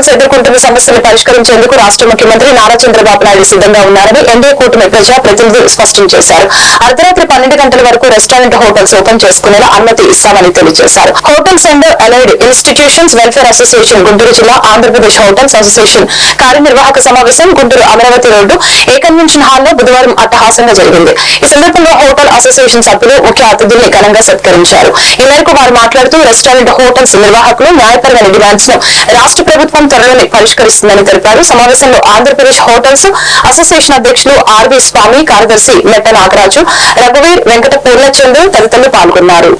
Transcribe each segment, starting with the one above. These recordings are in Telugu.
హోటల్స్ ఎదుర్కొంటున్న సమస్యలు పరిష్కరించేందుకు రాష్ట్ర ముఖ్యమంత్రి నారా చంద్రబాబు నాయుడు సిద్ధంగా ఉన్నారని ఎన్డీఏ కూటమి ప్రజాప్రతినిధులు స్పష్టం చేశారు. అర్ధరాత్రి పన్నెండు గంటల వరకు రెస్టారెంట్ హోటల్స్ ఓపెన్ చేసుకునేలా అనుమతి ఇస్తామని తెలియజేశారు. Hotels and allied institutions welfare association Guntur జిల్లా ఆంధ్రప్రదేశ్ హోటల్స్ అసోసియేషన్ కార్యనిర్వాహక సమావేశం Guntur Amaravati road A convention హాల్లో బుధవారం అట్టహాసంగా జరిగింది. ఈ సందర్భంగా హోటల్ అసోసియేషన్ సభ్యులు ముఖ్య అతిథుల్ని ఘనంగా సత్కరించారు. ఈ మేరకు వారు మాట్లాడుతూ రెస్టారెంట్ హోటల్స్ నిర్వాహకులు న్యాయపరమైన డిమాండ్స్ను రాష్ట్ర ప్రభుత్వం త్వరలోనే పరిష్కరిస్తుందని తెలిపారు. సమావేశంలో ఆంధ్రప్రదేశ్ హోటల్స్ అసోసియేషన్ అధ్యక్షులు ఆర్వి స్వామి కార్యదర్శి మెట్ట నాగరాజు రఘువీర్ వెంకట పూర్ణచంద్రు తదితరులు పాల్గొన్నారు.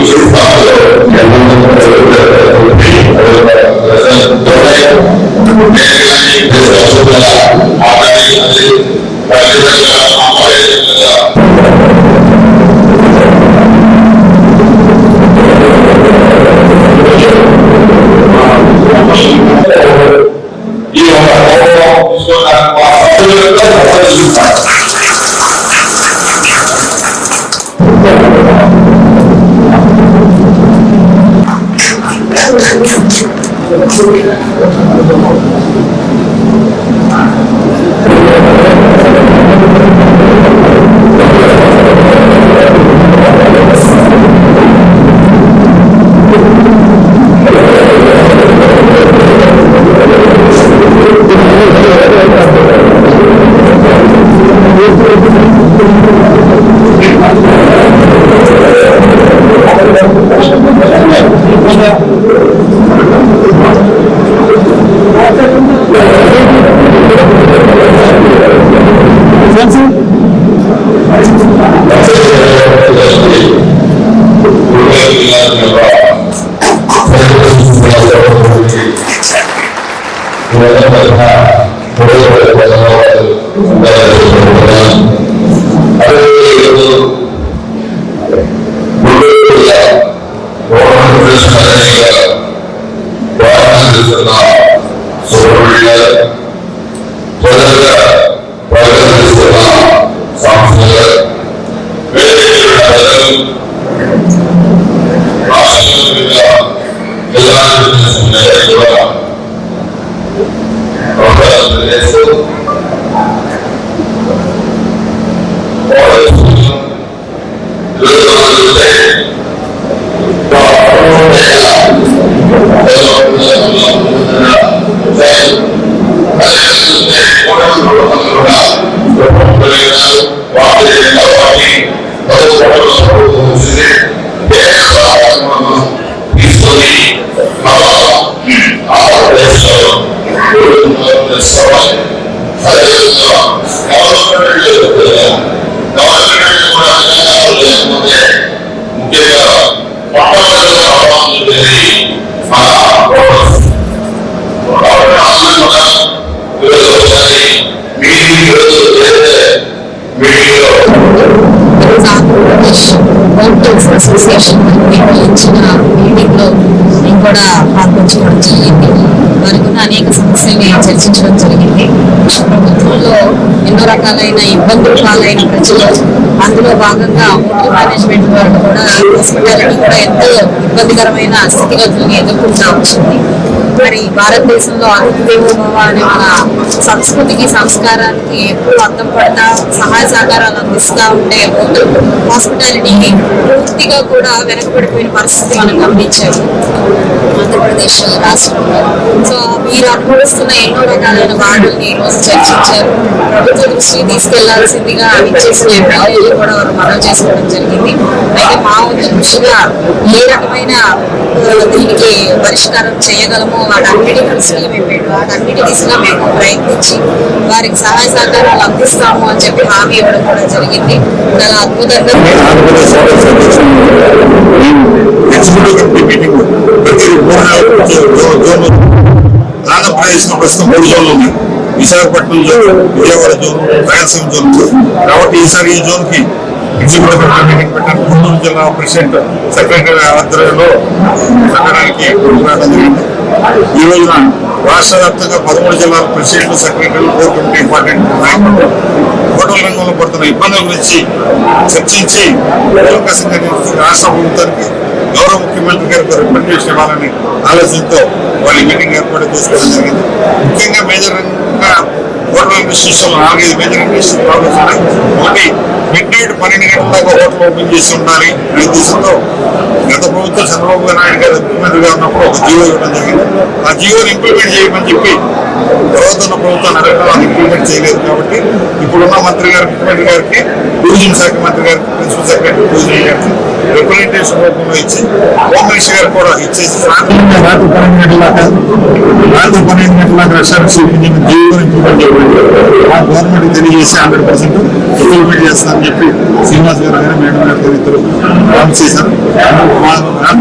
ఈ ఒక హోమం తీసుకోవడానికి ముఖ్యంగా ఆంధ్రప్రదేశ్ హోటల్స్ అసోసియేషన్ నిర్వహించిన మీటింగ్ నేను కూడా పాల్గొంచడం జరిగింది వారికి అనేక సమస్యల్ని చర్చించడం జరిగింది ప్రభుత్వంలో ఎన్నో రకాలైన ఇబ్బందులు పాలైన ప్రజలు అందులో భాగంగా హోటల్ మేనేజ్మెంట్ వాళ్ళు కూడా హాస్పిటాలిటీ కూడా ఎంతో ఇబ్బందికరమైన స్థితిగతులను ఎదుర్కొంటా వచ్చింది మరి భారతదేశంలో అతిథిదేవోభవ అనే మన సంస్కృతికి సంస్కారానికి ఎప్పుడు అర్థం పడతా సహాయ సహకారాలు అందిస్తూ ఉండే హోటల్ హాస్పిటాలిటీకి పూర్తిగా కూడా వెనకబడిపోయిన పరిస్థితి మనం గమనించాము. ఆంధ్రప్రదేశ్ రాష్ట్రంలో. సో మీరు అనుభవిస్తున్న ఎన్నో రకాలైన బాధల్ని ఈరోజు చర్చించారు. ప్రభుత్వ దృష్టికి తీసుకెళ్ళాల్సిందిగా ఇచ్చేసిన ఎమ్మెల్యేలు కూడా వారు మనవి చేసుకోవడం జరిగింది. అయితే మా వంతు దృష్టిగా ఏ రకమైన దీనికి పరిష్కారం చేయగలమో వాటన్నిటి దృష్టిగా మేము పెట్టు వాటన్నిటి దిశగా మేము ప్రయత్నించి వారికి సహాయ సహకారాలు అందిస్తాము అని చెప్పి హామీ ఇవ్వడం కూడా జరిగింది. చాలా అద్భుతంగా ఆంధ్రప్రదేశ్లో ప్రస్తుతం మూడు జోన్లు ఉన్నాయి Visakhapatnam zone Vijayawada zone Rayalaseema zone కాబట్టి ఈసారి ఈ జోన్ కి గుంటూరు జిల్లా ప్రెసిడెంట్ సెక్రటరీ ఆధ్వర్యంలో పెట్టడానికి రావడం జరిగింది ఈ రోజున రాష్ట్ర వ్యాప్తంగా పదమూడు జిల్లాల ప్రెసిడెంట్ సెక్రటరీలు కోర్ కమిటీ ఇంపార్టెంట్ నాయకులు హోటల్ రంగంలో పడుతున్న ఇబ్బందుల గురించి చర్చించి అవకాశంగా రాష్ట్ర ప్రభుత్వానికి గౌరవ ముఖ్యమంత్రి గారికి రికమెండేషన్ ఇవ్వాలని ఆలోచనతో వాళ్ళు మీటింగ్ ఏర్పాటు చేసుకోవడం జరిగింది ముఖ్యంగా మేజర్ రంగంగా హోటల్ ఇండస్ట్రీస్ నాలుగైదు మేజర్ ఇండస్ట్రీ ఒకటి మిడ్ నైట్ పన్నెండు గంటల దాకా హోటల్ ఓపెన్ చేసి ఉండాలి. అనే ఉద్దేశంతో గత ప్రభుత్వం చంద్రబాబు నాయుడు గారు ముఖ్యమంత్రిగా ఉన్నప్పుడు ఒక జియో ఇవ్వడం జరిగింది. ఆ జియోని ఇంప్లిమెంట్ చేయమని చెప్పి తర్వాత ఉన్న ప్రభుత్వం నరేంద్ర ఇంప్లిమెంట్ చేయలేదు కాబట్టి ఇప్పుడున్న మంత్రి గారు ముఖ్యమంత్రి గారికి టూరిజం శాఖ మంత్రి గారికి ప్రిన్సిపల్ సెక్రటరీ టూరిజం గారికి రిప్రజెంటేషన్ రూపంలో ఇచ్చి హోమ్ మినిస్టర్ గారు కూడా ఇచ్చేసి రాత్రి రాత్రి పన్నెండు గంటల దాకా రాత్రి పన్నెండు గంటల దాకా రెస్టారెంట్స్ జీవోని ఇంప్లిమెంట్ చేయలేదు ఆ గవర్నమెంట్ తెలియజేసి హండ్రెడ్ పర్సెంట్ ఇంప్లిమెంట్ చేస్తానని చెప్పి శ్రీనివాస్ గారు ఆయన మేడం గారు ఇద్దరు ప్రామిస్ చేశారు.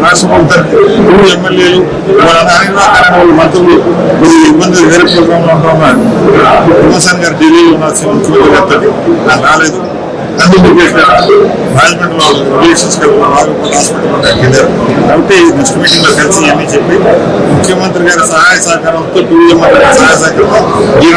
రాష్ట్ర ప్రభుత్వానికి మూడు ఎమ్మెల్యేలు వాళ్ళ వాళ్ళు మంత్రులు కొన్ని ఇబ్బందులు వేరే ప్రోగ్రామ్లో ఉంటున్నారు విమర్శన్ గారు ఢిల్లీలో ఉన్నారు ముఖ్యమంత్రి గారితో నాకు రాలేదు. అందుకు రిలేషన్స్ కాబట్టి నెక్స్ట్ మీటింగ్లో కలిసి ఇవన్నీ చెప్పి ముఖ్యమంత్రి గారి సహాయ సహకారంతో టూరిజం సహాయ సహకారం ఈ